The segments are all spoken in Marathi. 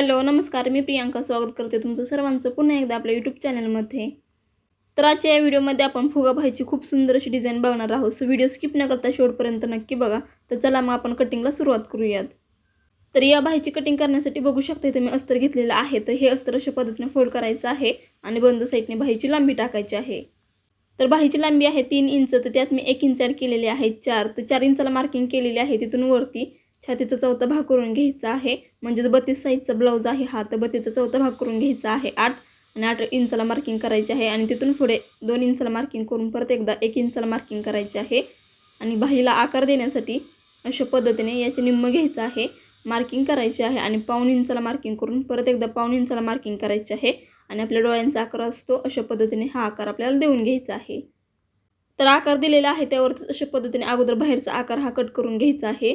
हॅलो नमस्कार. मी प्रियांका स्वागत करते तुमचं सर्वांचं पुन्हा एकदा आपल्या यूट्यूब चॅनलमध्ये तर आजच्या या व्हिडिओमध्ये आपण फुगा भाईची खूप सुंदर अशी डिझाईन बघणार आहोत. सो व्हिडिओ स्किप न करता शेवटपर्यंत नक्की बघा. तर चला मग आपण कटिंगला सुरुवात करूयात. तर या भाईची कटिंग करण्यासाठी बघू शकता इथे मी अस्तर घेतलेलं आहे. तर हे अस्तर अशा पद्धतीने फोल्ड करायचं आहे आणि बंद साईडने भाईची लांबी टाकायची आहे. तर भाईची लांबी आहे तीन इंच तर त्यात मी एक इंच ॲड केलेली आहे चार. तर चार इंचाला मार्किंग केलेली आहे तिथून वरती. छातीचा चौथा भाग करून घ्यायचा आहे. म्हणजेच बत्तीस साईजचा ब्लाऊज आहे हा. तर बत्तीसचा चौथा भाग करून घ्यायचा आहे. आठ आणि आठ इंचाला मार्किंग करायची आहे. आणि तिथून पुढे दोन इंचाला मार्किंग करून परत एकदा एक इंचाला मार्किंग करायचे आहे. आणि बाहीला आकार देण्यासाठी अशा पद्धतीने याचे निम्म घ्यायचं आहे. मार्किंग करायचे आहे आणि पाऊण इंचाला मार्किंग करून परत एकदा पाऊण इंचाला मार्किंग करायचे आहे. आणि आपल्या डोळ्यांचा आकार असतो अशा पद्धतीने हा आकार आपल्याला देऊन घ्यायचा आहे. तर आकार दिलेला आहे त्यावरतीच अशा पद्धतीने अगोदर बाहेरचा आकार हा कट करून घ्यायचा आहे.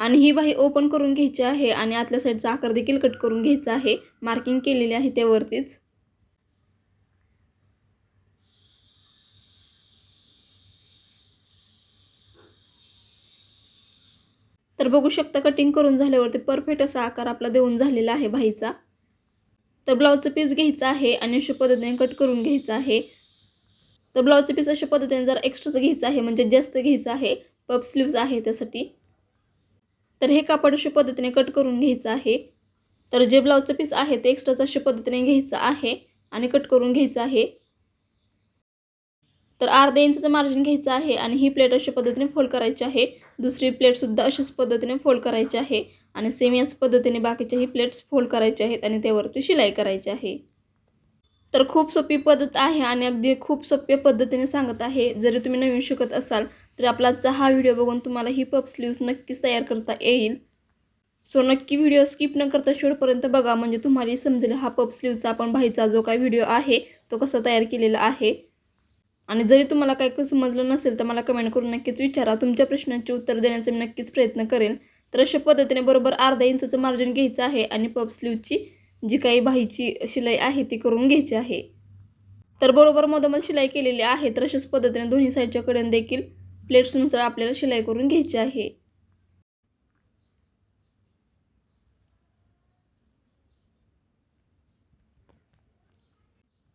आणि ही बाही ओपन करून घ्यायची आहे आणि आतल्या साईडचा आकार देखील कट करून घ्यायचा आहे. मार्किंग केलेली आहे त्यावरतीच. तर बघू शकता कटिंग करून झाल्यावरती परफेक्ट असा आकार आपला देऊन झालेला आहे बाईचा तर ब्लाऊजचं पीस घ्यायचं आहे आणि अशा पद्धतीने कट करून घ्यायचं आहे. तर ब्लाऊजचं पीस अशा पद्धतीने जरा एक्स्ट्राचं घ्यायचं आहे म्हणजे जास्त घ्यायचं आहे. पप स्लीव्ज आहे त्यासाठी. तर हे कापड अशा पद्धतीने कट करून घ्यायचं आहे? तर जे ब्लाऊजचं पीस आहे ते एक्स्ट्राचं अशा पद्धतीने घ्यायचं आहे आणि कट करून घ्यायचं आहे. तर अर्धा इंचचं मार्जिन घ्यायचं आहे आणि ही प्लेट अशा पद्धतीने फोल्ड करायची आहे. दुसरी प्लेटसुद्धा अशाच पद्धतीने फोल्ड करायची आहे आणि सेम याच पद्धतीने बाकीच्याही प्लेट्स फोल्ड करायचे आहेत आणि त्यावरती शिलाई करायची आहे. तर खूप सोपी पद्धत आहे आणि अगदी खूप सोप्या पद्धतीने सांगत आहे. जरी तुम्ही नवीन शिकत असाल तर आपला आजचा हा व्हिडिओ बघून तुम्हाला ही पप स्लीव्स नक्कीच तयार करता येईल. सो नक्की व्हिडिओ स्किप न करता शेवटपर्यंत बघा म्हणजे तुम्हाला समजेल हा पप स्लीव्हचा आपण बाईचा जो काही व्हिडिओ आहे तो कसा तयार केलेला आहे. आणि जरी तुम्हाला काही समजलं नसेल तर मला कमेंट करून नक्कीच विचारा. तुमच्या प्रश्नांची उत्तर देण्याचा मी नक्कीच प्रयत्न करेन. तर अशा पद्धतीने बरोबर अर्धा इंचाचं मार्जिन घ्यायचं आहे आणि पप स्लीवची जी काही बाहीची शिलाई आहे ती करून घ्यायची आहे. तर बरोबर मधोमध शिलाई केलेली आहे तर अशाच पद्धतीने दोन्ही साईडच्याकडून देखील प्लेट्सनुसार आपल्याला शिलाई करून घ्यायची आहे.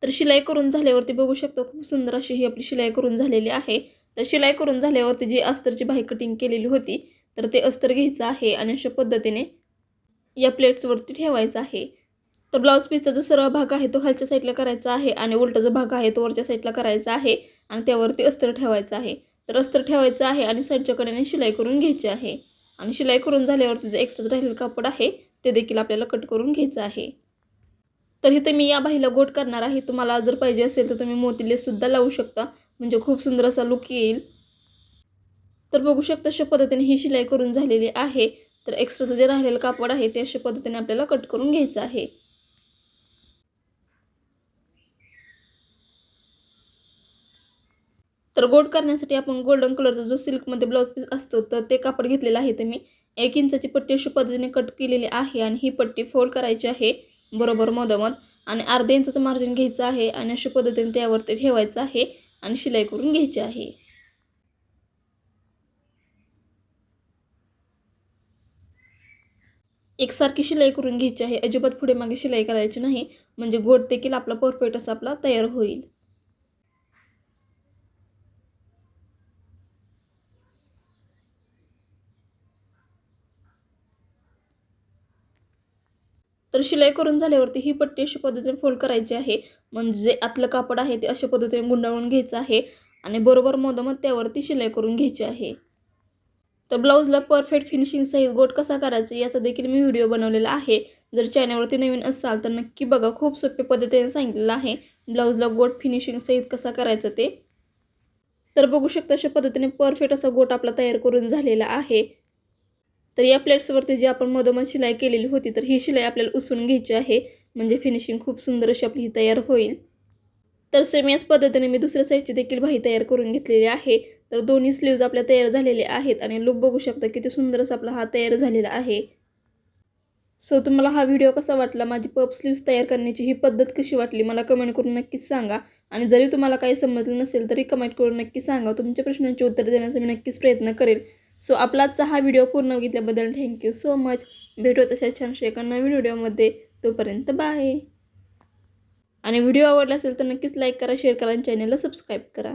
तर शिलाई करून झाल्यावरती बघू शकतो खूप सुंदर अशी ही आपली शिलाई करून झालेली आहे. तर शिलाई करून झाल्यावरती जी अस्तरची बाही कटिंग केलेली होती तर ते अस्तर घ्यायचं आहे आणि अशा पद्धतीने या प्लेट्सवरती ठेवायचं आहे. तर ब्लाऊज पीसचा जो सर्व भाग आहे तो खालच्या साईडला करायचा आहे आणि उलटा जो भाग आहे तो वरच्या साईडला करायचा आहे आणि त्यावरती अस्तर ठेवायचं आहे. तर अस्तर ठेवायचं आहे आणि साईडच्या कडेने शिलाई करून घ्यायची आहे. आणि शिलाई करून झाल्यावरती जे एक्स्ट्रा राहिलेलं कापड आहे ते देखील आपल्याला कट करून घ्यायचं आहे. तर इथे मी या बाहीला गोट करणार आहे. तुम्हाला जर पाहिजे असेल तर तुम्ही मोतीलेसुद्धा लावू शकता. म्हणजे खूप सुंदर असा लुक येईल. तर बघू शकता अशा पद्धतीने ही शिलाई करून झालेली आहे. तर एक्स्ट्राचं जे राहिलेलं कापड आहे ते अशा पद्धतीने आपल्याला कट करून घ्यायचं आहे. तर गोड करण्यासाठी आपण गोल्डन कलरचा जो सिल्कमध्ये ब्लाऊज पीस असतो तर ते कापड घेतलेलं आहे तर मी. एक इंचाची पट्टी अशा पद्धतीने कट केलेली आहे आणि ही पट्टी फोल्ड करायची आहे बरोबर मधोमध आणि अर्धा इंचाचं मार्जिन घ्यायचं आहे आणि अशा पद्धतीने त्यावरती ठेवायचं आहे आणि शिलाई करून घ्यायची आहे. एकसारखी शिलाई करून घ्यायची आहे. अजिबात पुढे मागे शिलाई करायची नाही. म्हणजे गोट देखील आपला परफेक्ट असा आपला तयार होईल. तर शिलाई करून झाल्यावरती ही पट्टी अशा पद्धतीने फोल्ड करायची आहे. म्हणजे आतलं कापड आहे ते अशा पद्धतीने गुंडाळून घ्यायचं आहे आणि बरोबर मोदमत त्यावरती शिलाई करून घ्यायची आहे. तर ब्लाऊजला परफेक्ट फिनिशिंगसहित गोट कसा करायचा याचा देखील मी व्हिडिओ बनवलेला आहे. जर चॅनलवरती नवीन असाल तर नक्की बघा खूप सोप्या पद्धतीने सांगितलेलं आहे. ब्लाऊजला गोट फिनिशिंग सहित कसा करायचं ते. तर बघू शकता अशा पद्धतीने परफेक्ट असा गोट आपला तयार करून झालेला आहे. तर या प्लेट्सवरती जी आपण मधोमध शिलाई केलेली होती तर ही शिलाई आपल्याला उसून घ्यायची आहे. म्हणजे फिनिशिंग खूप सुंदर अशी आपली ही तयार होईल. तर सेम याच पद्धतीने मी दुसऱ्या साईडची देखील बाही तयार करून घेतलेली आहे. तर दोन्ही स्लीव्ज आपल्या तयार झालेले आहेत आणि लुक बघू शकता किती सुंदर असा आपला हा तयार झालेला आहे. सो तुम्हाला हा व्हिडिओ कसा वाटला? माझी पप स्लीव्स तयार करण्याची ही पद्धत कशी वाटली? मला कमेंट करून नक्कीच सांगा. आणि जरी तुम्हाला काही समजलं नसेल तरी कमेंट करून नक्की सांगा. तुमच्या प्रश्नांची उत्तर देण्याचा मी नक्कीच प्रयत्न करेल. सो आपला आजचा हा व्हिडिओ पूर्ण बघितल्याबद्दल थँक्यू सो मच भेटू तशा छानशा एका नवीन व्हिडिओमध्ये. तोपर्यंत बाय आणि व्हिडिओ आवडला असेल तर नक्कीच लाईक करा शेअर करा आणि चॅनलला सबस्क्राईब करा.